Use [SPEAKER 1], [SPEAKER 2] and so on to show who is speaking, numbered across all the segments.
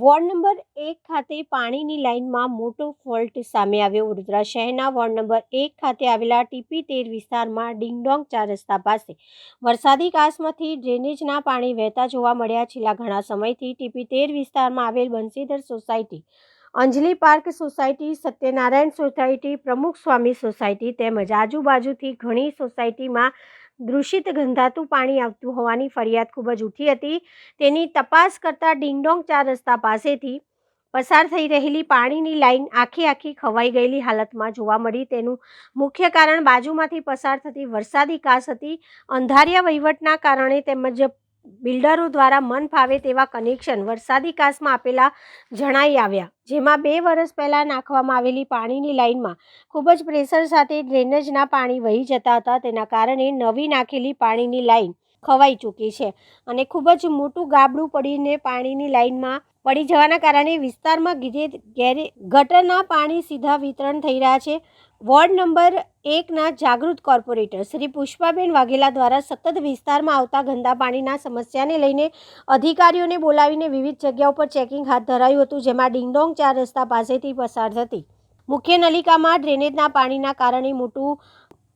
[SPEAKER 1] Ward number એક ખાતે પાણીની લાઇનમાં મોટો ફોલ્ટ સામે આવ્યો. વડોદરા શહેરના વોર્ડ નંબર એક ખાતે આવેલા ટીપી તેર વિસ્તારમાં ડિંગડોંગ ચાર રસ્તા પાસે વરસાદી કાસમાંથી ડ્રેનેજના પાણી વહેતા જોવા મળ્યા. છેલ્લા ઘણા સમયથી ટીપી તેર વિસ્તારમાં આવેલ Bansidhar society, Anjali park society, Satyanarayan society, Pramukh Swami society તેમજ આજુબાજુથી ઘણી સોસાયટીમાં દૂષિત ગંધાતું પાણી આવતું હોવાની ફરિયાદ ખૂબ જ ઉઠી હતી. તેની તપાસ કરતા ડિંગડોંગ ચાર રસ્તા પાસેથી પસાર થઈ રહેલી પાણીની લાઈન આખી આખી ખવાઈ ગયેલી હાલતમાં જોવા મળી. તેનું મુખ્ય કારણ બાજુમાંથી પસાર થતી વરસાદી કાસ હતી. અંધારિયા વહીવટના કારણે તેમજ બિલ્ડરો દ્વારા મન ફાવે તેવા કનેક્શન વરસાદી કાસમાં આપેલા જણાઈ આવ્યા. જેમાં બે વર્ષ પહેલાં નાખવામાં આવેલી પાણીની લાઇનમાં ખૂબ જ પ્રેશર સાથે ડ્રેનેજના પાણી વહી જતા હતા. તેના કારણે નવી નાખેલી પાણીની લાઇન ખવાઈ ચૂકી છે અને ખૂબ જ મોટું ગાબડું પડીને પાણીની લાઇનમાં પડી જવાના કારણે વિસ્તારમાં ગીધે ગેરે ગટરના પાણી સીધા વિતરણ થઈ રહ્યા છે. વોર્ડ નંબર એકના જાગૃત કોર્પોરેટર શ્રી પુષ્પાબેન વાઘેલા દ્વારા સતત વિસ્તારમાં આવતા ગંદા પાણીના સમસ્યાને લઈને અધિકારીઓને બોલાવીને વિવિધ જગ્યાઓ પર ચેકિંગ હાથ ધરાયું હતું, જેમાં ડિંગડોંગ ચાર રસ્તા પાસેથી પસાર થતી. મુખ્ય નલિકામાં ડ્રેનેજના પાણીના કારણે મોટું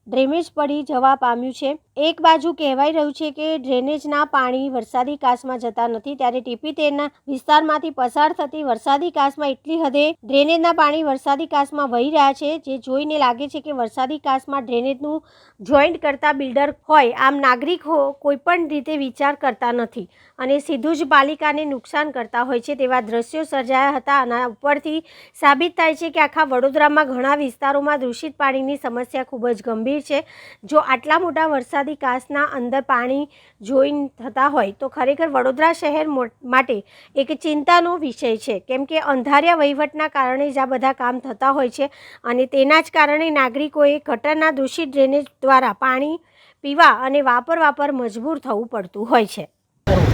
[SPEAKER 1] ડ્રેમેજ પડી જવા પામ્યું છે. એક બાજુ કહેવાય રહ્યું છે કે ડ્રેનેજના પાણી વરસાદી કાસમાં જતા નથી, ત્યારે ટીપી તેરના વિસ્તારમાંથી પસાર થતી વરસાદી કાસમાં એટલી હદે ડ્રેનેજના પાણી વરસાદી કાસમાં વહી રહ્યા છે, જે જોઈને લાગે છે કે વરસાદી કાસમાં ડ્રેનેજનું જોઈન્ટ કરતા બિલ્ડર હોય, આમ નાગરિકો કોઈપણ રીતે વિચાર કરતા નથી અને સીધું જ પાલિકાને નુકસાન કરતા હોય છે તેવા દ્રશ્યો સર્જાયા હતા અને ઉપરથી સાબિત થાય છે કે આખા વડોદરામાં ઘણા વિસ્તારોમાં દૂષિત પાણીની સમસ્યા ખૂબ જ ગંભીર છે. જો આટલા મોટા વરસાદી કાસના અંદર પાણી જોઈ થતા હોય તો ખરેખર વડોદરા શહેર માટે એક ચિંતાનો વિષય છે. કેમ કે અંધારિયા વહીવટના કારણે જ આ બધા કામ થતા હોય છે અને તેના જ કારણે નાગરિકોએ ગટરના દૂષિત ડ્રેનેજ દ્વારા પાણી પીવા અને વાપરવા પર મજબૂર થવું પડતું હોય છે.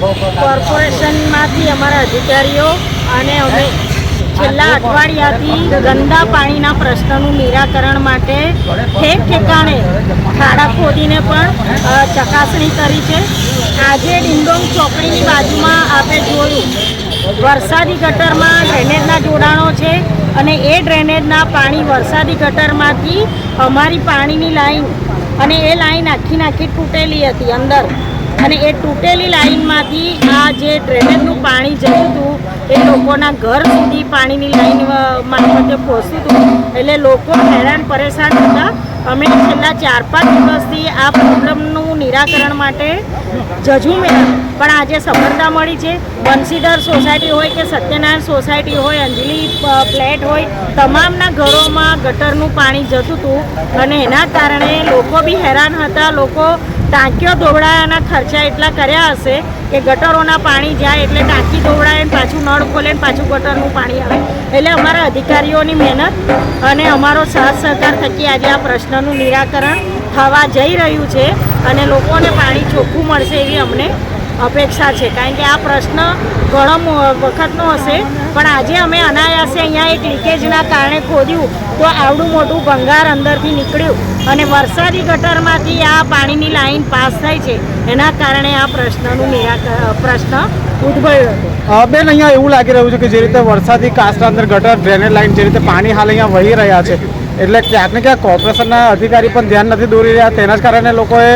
[SPEAKER 2] કોર્પોરેશનમાંથી અમારા અધિકારીઓ અને અમે છેલ્લા અઠવાડિયાથી ગંદા પાણીના પ્રશ્નનું નિરાકરણ માટે ઠેક ઠેકાણે ખાડા ખોદીને પણ ચકાસણી કરી છે. આજે ડિંડોંગ ચોકડીની બાજુમાં આપણે જોયું, વરસાદી ગટરમાં ડ્રેનેજના જોડાણો છે અને એ ડ્રેનેજના પાણી વરસાદી ગટરમાંથી અમારી પાણીની લાઈન અને એ લાઈન આખી નાખી તૂટેલી હતી અંદર. અને એ તૂટેલી લાઈનમાંથી આ જે ડ્રેનેજનું પાણી જતું હતું એ લોકોના ઘર સુધી પાણીની લાઈન મારફતે પહોંચ્યું હતું. એટલે લોકો હેરાન પરેશાન હતા. અમે છેલ્લા ચાર પાંચ દિવસથી આ પ્રોબ્લેમનું નિરાકરણ માટે જજુમેલા પણ આજે સફળતા મળી છે. બંસીધર સોસાયટી હોય કે સત્યનારાયણ સોસાયટી હોય, અંજલી ફ્લેટ હોય, તમામના ઘરોમાં ગટરનું પાણી જતું હતું અને એના કારણે લોકો બી હેરાન હતા. લોકો ટાંકીઓ ધોવડાયાના ખર્ચા એટલા કર્યા હશે કે ગટરોના પાણી જાય એટલે ટાંકી ધોવડાય ને પાછું નળ ખોલે ને પાછું ગટરનું પાણી આવે. એટલે અમારા અધિકારીઓની મહેનત અને અમારો સાથ સહકાર થકી આજે આ પ્રશ્નનું નિરાકરણ થવા જઈ રહ્યું છે અને લોકોને પાણી ચોખ્ખું મળશે એવી અમને અપેક્ષા છે. કારણ કે આ પ્રશ્ન ઘણો વખતનો હશે. પણ આજે અમે અનાયાસે અહીંયા એક લીકેજના કારણે ખોદ્યું તો આવડું મોટું ભંગાર અંદરથી નીકળ્યું અને વરસાદી ગટરમાંથી આ પાણીની લાઈન પાસ થાય છે. એના કારણે આ પ્રશ્નનું નિરાકરણ પ્રશ્ન ઉદભવ્યો હતો.
[SPEAKER 3] બેન, અહીંયા એવું લાગી રહ્યું છે કે જે રીતે વરસાદી કાસ્ટના અંદર ગટર ડ્રેનેજ લાઈન જે રીતે પાણી હાલ અહીંયા વહી રહ્યા છે એટલે ક્યાંક ને ક્યાંક કોર્પોરેશનના અધિકારી પણ ધ્યાન નથી દોરી રહ્યા, તેના જ કારણે લોકોએ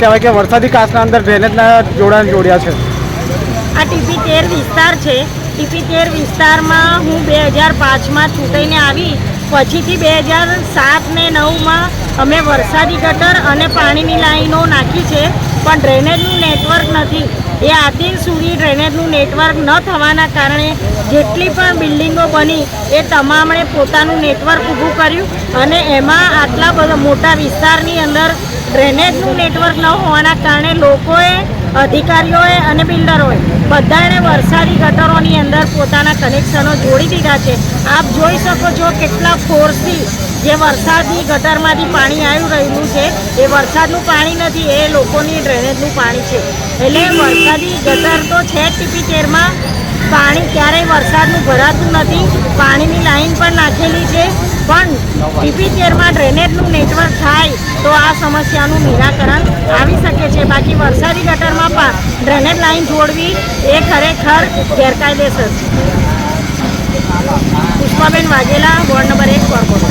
[SPEAKER 3] કહેવાય કે વરસાદી કાચના અંદર ડ્રેનેજના જોડાણ જોડ્યા છે.
[SPEAKER 2] આ ટીપી તેર વિસ્તાર છે. ટીપી તેર વિસ્તારમાં હું બે હજાર પાંચમાં ચૂંટાઈને આવી. પછીથી બે હજાર સાત ને નવમાં અમે વરસાદી ગટર અને પાણીની લાઈનો નાખી છે. પણ ડ્રેનેજનું નેટવર્ક નથી. એ આદિન સુધી ડ્રેનેજનું નેટવર્ક ન થવાના કારણે જેટલી પણ બિલ્ડિંગો બની, એ તમામણે પોતાનું નેટવર્ક ઊભું કર્યું અને એમાં આટલા બધા મોટા વિસ્તારની અંદર ડ્રેનેજનું નેટવર્ક ન હોવાના કારણે લોકોએ અધિકારીઓએ અને બિલ્ડરોએ બધાને વરસાદી ગટરોની અંદર પોતાના કનેક્શનો જોડી દીધા છે. આપ જોઈ શકો છો કેટલા ફોર્સથી જે વરસાદની ગટરમાંથી પાણી આવી રહ્યું છે. એ વરસાદનું પાણી નથી, એ લોકોની ડ્રેનેજનું પાણી છે. એટલે વરસાદી ગટર તો છે ટીપી તેરમાં. પાણી ક્યારેય વરસાદનું ભરાતું નથી. પાણીની લાઈન પણ નાખેલી છે. પણ ટીપી તેરમાં ડ્રેનેજનું નેટવર્ક થાય તો આ સમસ્યાનું નિરાકરણ આવી શકે છે. બાકી વરસાદી ગટરમાં પણ ડ્રેનેજ લાઇન જોડવી એ ખરેખર ગેરકાયદેસર છે. પુષ્પાબેન વાઘેલા, વોર્ડ નંબર એક કોર્પોરેટર